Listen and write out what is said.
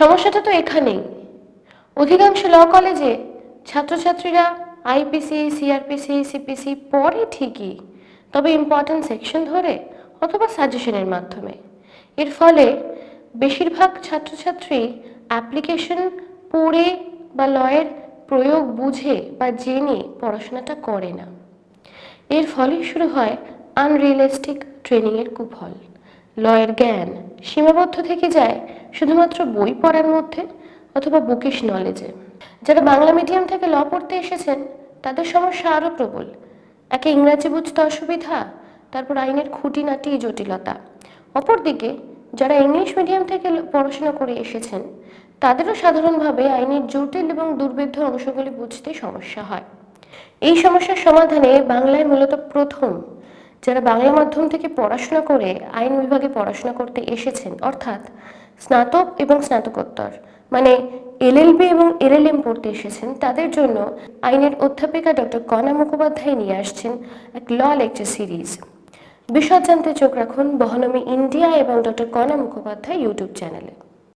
সমস্যাটা তো এখানেই। অধিকাংশ ল কলেজে ছাত্রছাত্রীরা আইপিসি সিআরপিসি সিপিসি পড়ে ঠিকই, তবে ইম্পর্ট্যান্ট সেকশন ধরে অথবা সাজেশনের মাধ্যমে। এর ফলে বেশিরভাগ ছাত্রছাত্রী অ্যাপ্লিকেশন পড়ে বা লয়ের প্রয়োগ বুঝে বা জেনে পড়াশোনাটা করে না। এর ফলে শুরু হয় আনরিয়েলিস্টিক ট্রেনিংয়ের কুফল। লয়ের জ্ঞান সীমাবদ্ধ থেকে যায় শুধুমাত্র বই পড়ার মধ্যে অথবা বুকিশ নলেজে যারা বাংলা মিডিয়াম থেকে ল পড়তে এসেছেন, তাদের সমস্যা আরও প্রবল। একে ইংরাজি বুঝতে অসুবিধা, তারপর আইনের খুঁটিনাটি জটিলতা। অপরদিকে, যারা ইংলিশ মিডিয়াম থেকে পড়াশোনা করে এসেছেন, তাদেরও সাধারণভাবে আইনের জটিল এবং দুর্বেদ্য অংশগুলি বুঝতে সমস্যা হয়। এই সমস্যার সমাধানে বাংলায় মূলত প্রথম যারা বাংলা মাধ্যম থেকে পড়াশোনা করে আইন বিভাগে পড়াশোনা করতে এসেছেন, অর্থাৎ স্নাতক এবং স্নাতকোত্তর মানে এলএলবি এবং এলএলএম পড়তে এসেছেন, তাদের জন্য আইনের অধ্যাপিকা ডক্টর কণা মুখোপাধ্যায় নিয়ে আসছেন এক ল লেকচার সিরিজ। বিশদ জানতে চোখ রাখুন বহনমি ইন্ডিয়া এবং ডক্টর কণা মুখোপাধ্যায় ইউটিউব চ্যানেলে।